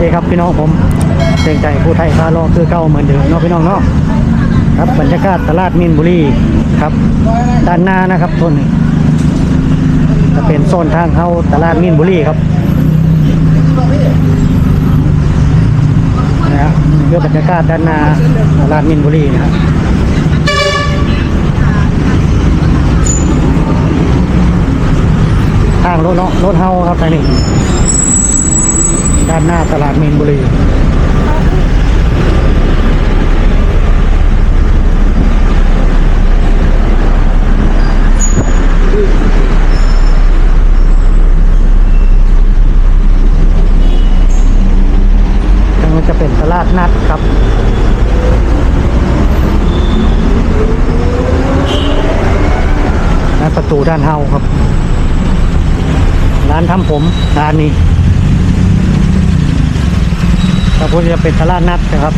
ดีครับพี่น้องผมเสียงใจผู้ไทยพาโลอคือเก่าเหมือนเดิมเนาะพี่น้องเนาะครับบรรยากาศตลาดมินบุรีครับ ด้านหน้านะครับต้นจะเป็นโซนทางเข้าตลาดมินบุรีครับนะฮะนี่คือบรรยากาศด้านหน้าตลาดมินบุรีนะครับทางรถเนาะรถเฮาครับทางนี้ ด้านหน้าตลาดมีนบุรีทางนั้นจะเป็นตลาดนัดครับประตูด้านเฮาครับ ร้านทำผมร้านนี้ ครับพวกจะเป็นตลาดนัดนะครับ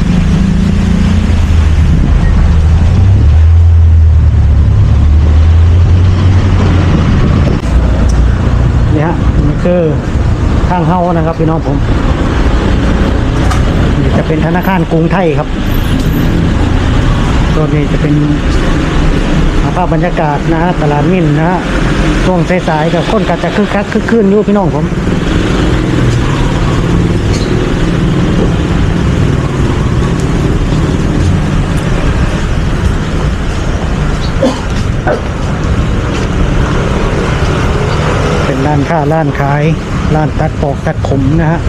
นี่ฮะนี่คือข้างเฮานะครับพี่น้องผมนี่จะเป็นธนาคารกรุงไทยครับตัวนี้จะเป็นภาพบรรยากาศนะฮะตลาดมินนะฮะช่วงสายๆกับคนก็จะคึกคักคึกคืนอยู่พี่น้องผม เป็นร้านค้าร้านขายร้านตัดปอกตัดขมนะฮะ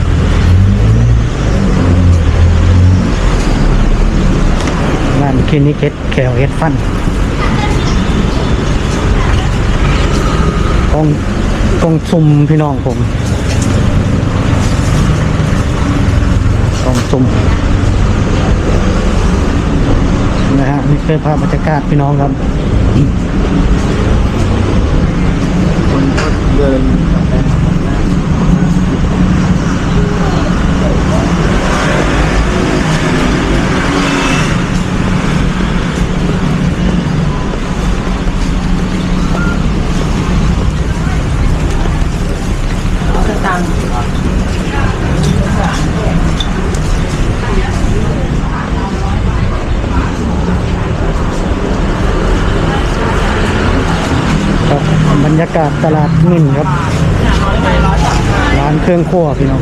ร้านคลินิกเฮ็ดแขวเฮ็ดฟันตรงตรงซุ่มพี่น้องผมตรงซุ่ม นี่คือภาพบรรยากาศพี่น้องครับคนก็เดิน ยากาศตลาดมิ่นครับ ร้านเครื่องครัวพี่น้อง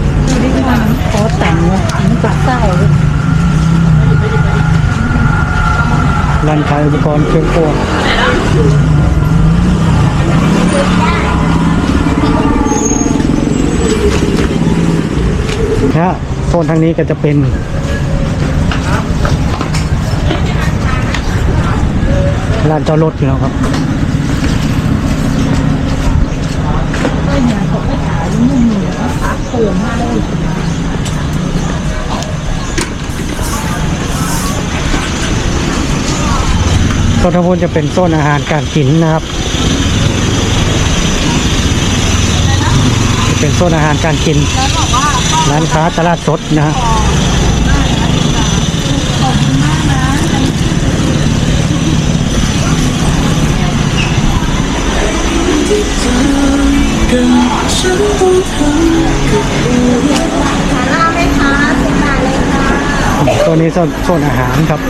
ขอแต่งเนี่ยมันจะเศร้าเลยร้านขายอุปกรณ์เครื่องครัวนะฮะโซนทางนี้ก็จะเป็นร้านจอดรถพี่น้องครับ ก็เนี่ยเขาไปขายมุ่งเหนือ ขาโผล่มาเลยโซนทางบนจะเป็นโซนอาหารการกินนะครับจะเป็นโซนอาหารการกิน ร้านค้าตลาดสดนะฮะขอบคุณมากนะ ตัวนี้โซนโซนอาหารครับ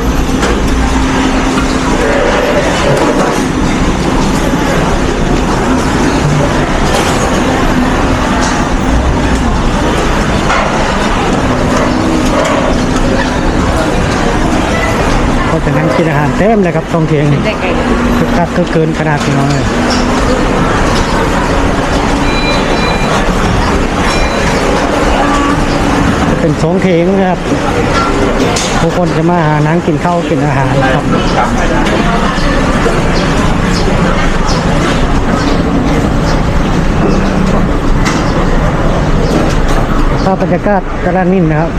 ก็จะนั่งกินอาหารเต็มเลยครับตรงเทียงนี่คึกคักคึกเกินขนาดพี่น้องเลยจะ เป็นสงเทงนะครับ ทุกคนจะมาหานั่งกินข้าวกินอาหารครับภาพบรรยากาศตลาดนิ่นนะครับ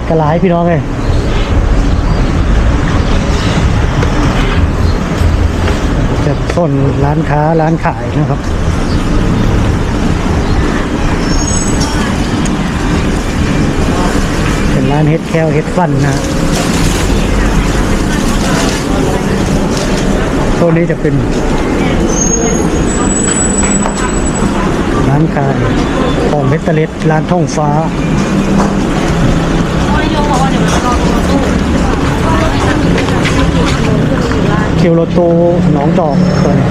ถกระหลายพี่น้องเลยจะต้นร้านค้าร้านขายนะครับเป็นร้านเฮ็ดแคลเฮ็ดฟันนะตัวนี้จะเป็นร้านขายของเบตเตอร์เลสร้านท่องฟ้า คิวโรโตหนองจอกตัวนี้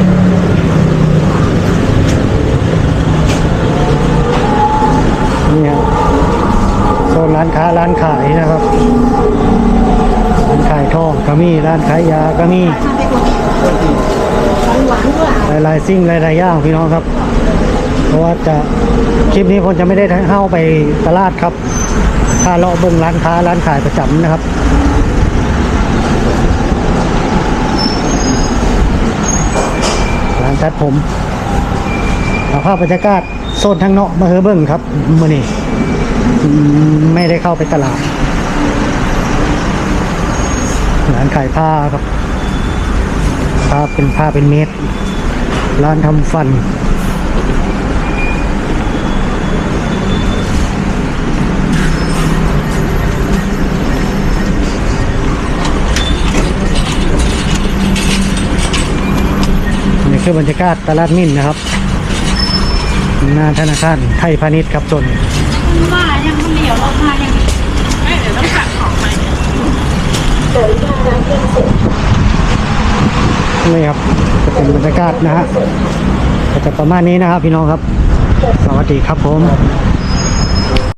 นี่ครับโซนร้านค้าร้านขายนะครับ ร้านขายทองก็มีร้านขายยาก็มีหลายๆสิ่งหลายๆอย่างพี่น้องครับ เพราะว่าจะคลิปนี้ผมจะไม่ได้เข้าไปตลาดครับ ถ้าเลาะเบิ่งร้านค้าร้านขายประจำนะครับ ร้าน ตัดผมเอาภาพบรรยากาศโซนทางเนาะมาเฮอเบิ้งครับมือนี้ไม่ได้เข้าไปตลาดร้านขายผ้าครับผ้าเป็นผ้าเป็นเม็ดร้านทำฟัน คือบรรยากาศตลาดมิ่นนะครับ หน้าธนาคารไทยพาณิชย์ครับจนว่ายังเหลียวออกมายังไม่เดี๋ยวต้องสั่งของใหม่นี่ครับจะเป็นบรรยากาศนะฮะก็จะประมาณนี้นะครับพี่น้องครับ สวัสดีครับผม